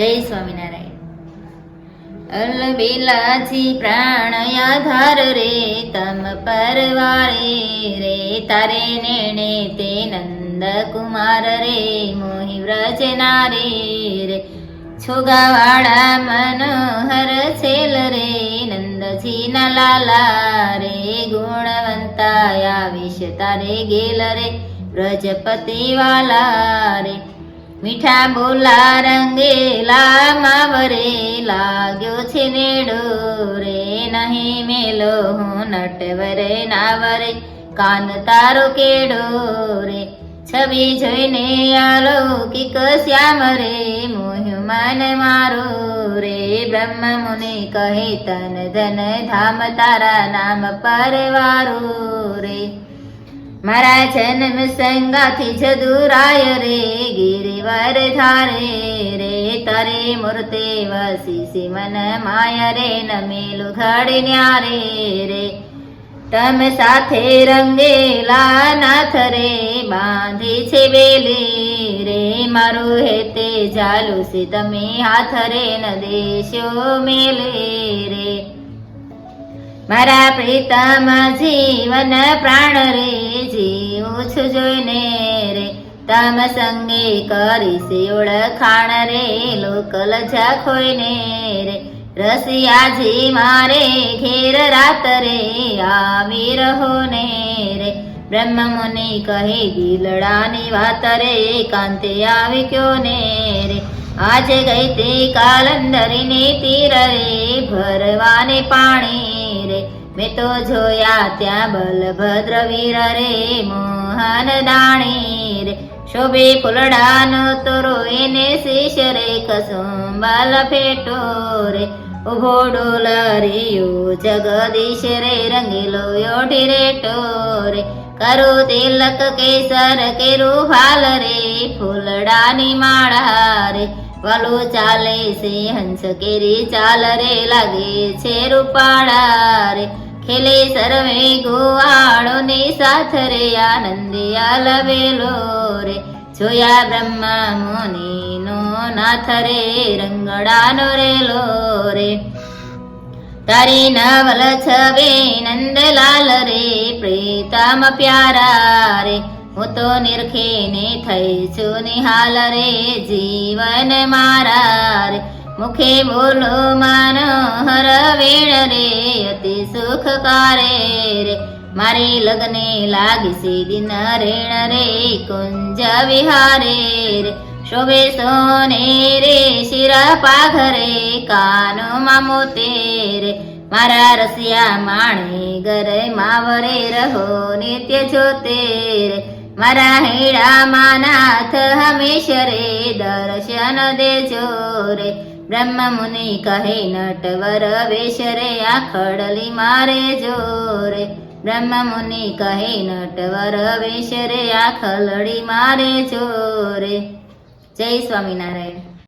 જય સ્વામિનારાયણ. અલબેલાજી પ્રાણ આધાર રે, તમ પરવારે રે, તારે નેણે તે નંદ કુમાર રે, મોહી વ્રજનારે રે. છોગાવાળા મનોહર છેલ રે નંદજી ના લાલા રે ગુણવંતા વિશ તારે ગેલ રે, વ્રજપતિ વાલા રે. મીઠા બોલા રંગેલા માવરે લાગ્યો છે નેડો રે નહીં મેલો નટવરે નાવરે, કાન તારો કેડો રે. છબી જોઈને અલૌકિક શ્યામ રે મોહ્યું મન મારો રે. બ્રહ્મ મુનિ કહે, તન ધન ધામ તારા નામ પરવારો મારા જન્મ સંગાથી દુરાય રે, ગિરિવર ધારે રે, તારે મૂર્તે વસી મન માય રે, નમેલું ઘડી ન્યારે રે. તમે સાથે રંગેલા નાથ રે, બાંધી છે બેલી રે. મારું હેતે ચાલુ છે તમે હાથ રે ન દેશો મેલે રે. મારા પ્રીતમ જીવન પ્રાણ રે, જીવું છું જોઈને રે. તમ સંગે કરીશ ઓળખાણ રે, લોક લજા ખોઈને રે. રસિયાજી મારે ઘેર રાત રે, આવી રહો ને રે. બ્રહ્મ મુનિ કહે, દિલડાની વાત રે, કાંતે આવી કયો ને રે? આજે ગઈ તે કાલંદરીને તીર રે ભરવાને પાણી રે. મેં તો જોયા ત્યાં બલભદ્ર વીર રે મોહન દાણી રે. શોભે ફૂલડાનો તોરો એને શીશ રે કસુંબલ ફેટો રે. ઊભો ડોલરિયો જગદીશ રે, રંગીલો રેટો રે. કરો તિલક કેસર, કેરું ફાલ રે, ફૂલડાની માળા રે. વાલો ચાલે છે, હંસ કેરી ચાલ રે, લાગે છે રૂપાળા રે. ખેલે સર્વે ગોવાળો ને સાથ રે, આનંદી આલવેલો રે. જોયા બ્રહ્મા મુનિ નો નાથ રે, રંગડાનો રેલો રે. તારી નવલ છવે નંદલાલ રે, પ્રીતમ પ્યારા રે. હું તો નિરખે ને થઈ છું નિહાલ રે જીવન મારા રે મુખે બોલો માનોહર વેણ રે, અતિ સુખકારે રે. મારી લગ્ને લાગી છે દિન રેણ રે, કુંજ વિહારે રે. શોભે સોને રે, શિરા પાઘરે, કાનમાં મોતે રે. મારા રસિયા માણે ગરે માવરે રહો, નિત્ય જોતે રે. મારા હેડા નાથ હમેશ રે દર્શન દેજો રે. બ્રહ્મ મુનિ કહે નટવર વેશ રે આખડલી મારે જો રે. બ્રહ્મ મુનિ કહે નટવર વેશ રે આખલડી મારે જો રે. જય સ્વામિનારાયણ.